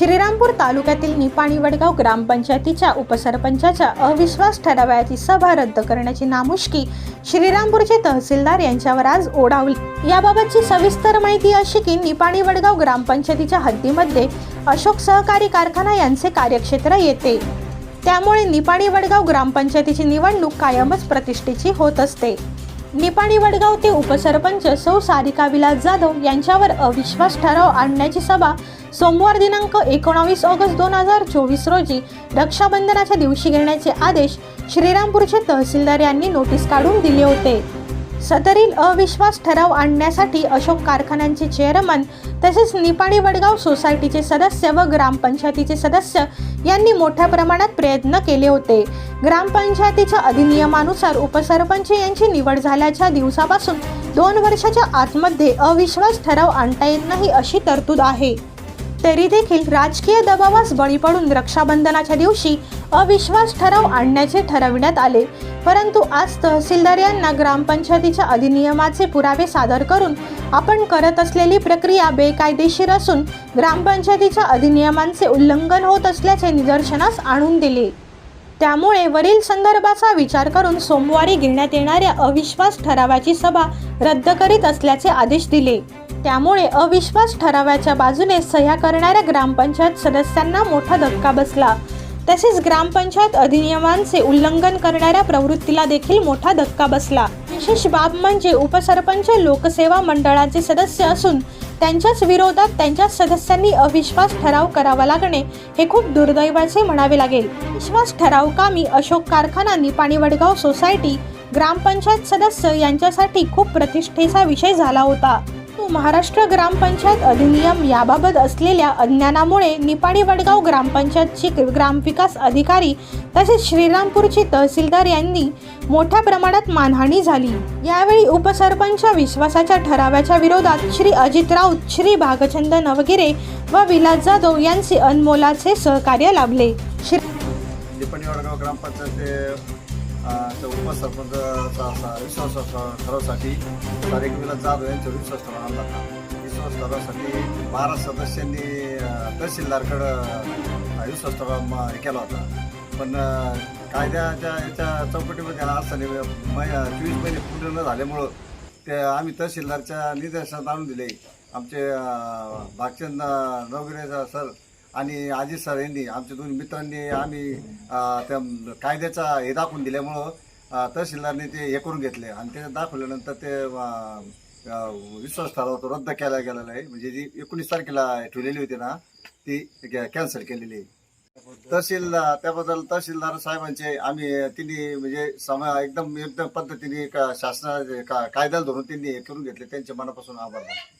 श्रीरामपूर तालुक्यातील निपाणी वडगाव ग्रामपंचायतीच्या उपसरपंचाच्या अविश्वास ठरावाची सभा रद्द करण्याची नामुष्की श्रीरामपूरचे तहसीलदार यांच्यावर आज ओढावली. याबाबतची सविस्तर माहिती अशी की निपाणी वडगाव ग्रामपंचायतीच्या हद्दीमध्ये अशोक सहकारी कारखाना यांचे कार्यक्षेत्र येते. त्यामुळे निपाणी वडगाव ग्रामपंचायतीची निवडणूक कायमच प्रतिष्ठेची होत असते. निपाणी वडगाव ते उपसरपंच सौ सारिका विलास जाधव यांच्यावर अविश्वास ठराव आणण्याची सभा सोमवार दिनांक एकोणावीस ऑगस्ट दोन हजार चोवीस रोजी रक्षाबंधनाच्या दिवशी घेण्याचे आदेश श्रीरामपूरचे तहसीलदार यांनी नोटीस काढून दिले होते. सदरील अविश्वास ठराव आणण्यासाठी अशोक कारखान्यांचे चेअरमन तसेच निपाणी वडगाव सोसायटीचे सदस्य व ग्रामपंचायतीचे सदस्य यांनी मोठ्या प्रमाणात प्रयत्न केले होते. ग्रामपंचायतीच्या अधिनियमानुसार उपसरपंच यांची निवड झाल्याच्या दिवसापासून दोन वर्षाच्या आतमध्ये अविश्वास ठराव आणता येत नाही अशी तरतूद आहे. तरी देखील राजकीय दबावास बळी पडून रक्षाबंधनाच्या दिवशी अविश्वास ठराव आणण्याचे ठरविण्यात आले. परंतु आज तहसीलदार यांना ग्रामपंचायतीच्या अधिनियमाचे पुरावे सादर करून आपण करत असलेली प्रक्रिया बेकायदेशीर असून ग्रामपंचायतीच्या अधिनियमांचे उल्लंघन होत असल्याचे निदर्शनास आणून दिले. त्यामुळे वरील संदर्भाचा विचार करून सोमवारी घेण्यात येणाऱ्या अविश्वास ठरावाची सभा रद्द करीत असल्याचे आदेश दिले. त्यामुळे अविश्वास ठरावाच्या बाजूने सह्या करणाऱ्या ग्रामपंचायत सदस्यांना मोठा धक्का बसला. तसेच ग्रामपंचायत अधिनियमांचे उल्लंघन करणाऱ्या प्रवृत्तीला देखील मोठा धक्का बसला. विशेष बाब म्हणजे उपसरपंच लोकसेवा मंडळाचे सदस्य असून त्यांच्याच विरोधात त्यांच्याच सदस्यांनी अविश्वास ठराव करावा लागणे हे खूप दुर्दैवाचे म्हणावे लागेल. विश्वास ठराव कामी अशोक कारखानांनी पाणीवडगाव सोसायटी ग्रामपंचायत सदस्य यांच्यासाठी खूप प्रतिष्ठेचा विषय झाला होता. महाराष्ट्र ग्रामपंचायत अधिनियम याबाबत असलेल्या अज्ञानामुळे निपाणी वडगाव ग्रामपंचायतची ग्रामविकास अधिकारी तसेच श्रीरामपूरचे तहसीलदार यांनी मोठ्या प्रमाणात मानहानी झाली. यावेळी उपसरपंच विश्वासाच्या ठरावाच्या विरोधात श्री अजित राऊत श्री भागचंद नवगिरे व विलास जाधव यांचे अनमोलाचे सहकार्य लाभले. श्री वडगाव ग्रामपंचायत उपसरपंचचा असा विश्वास ठरावासाठी तारीख विलास जाधव यांच्यावर विश्वास ठराव आणला. होता विश्वास ठरावासाठी बारा सदस्यांनी तहसीलदारकडं विश्वास ठराव हे केला होता. पण कायद्याच्या याच्या चौकटीमध्ये असताना मै चोवीस महिने पूर्ण न झाल्यामुळं ते आम्ही तहसीलदारच्या निदर्शनात आणून दिले. आमचे भागचंद नवगिरेचा सर आणि अजित सर यांनी आमच्या दोन मित्रांनी आम्ही त्या कायद्याचा हे दाखवून दिल्यामुळं तहसीलदारने ते हे करून घेतले. आणि ते दाखवल्यानंतर ते विश्वास ठराव रद्द केला गेलेला आहे. म्हणजे जी एकोणीस तारखेला ठेवलेली होती ना ती कॅन्सल केलेली आहे. तहसील त्याबद्दल तहसीलदार साहेबांचे आम्ही तिने म्हणजे समा एकदम एकदम पद्धतीने का शासना का कायद्याला धरून त्यांनी हे करून घेतले. त्यांच्या मनापासून आभार मानतो.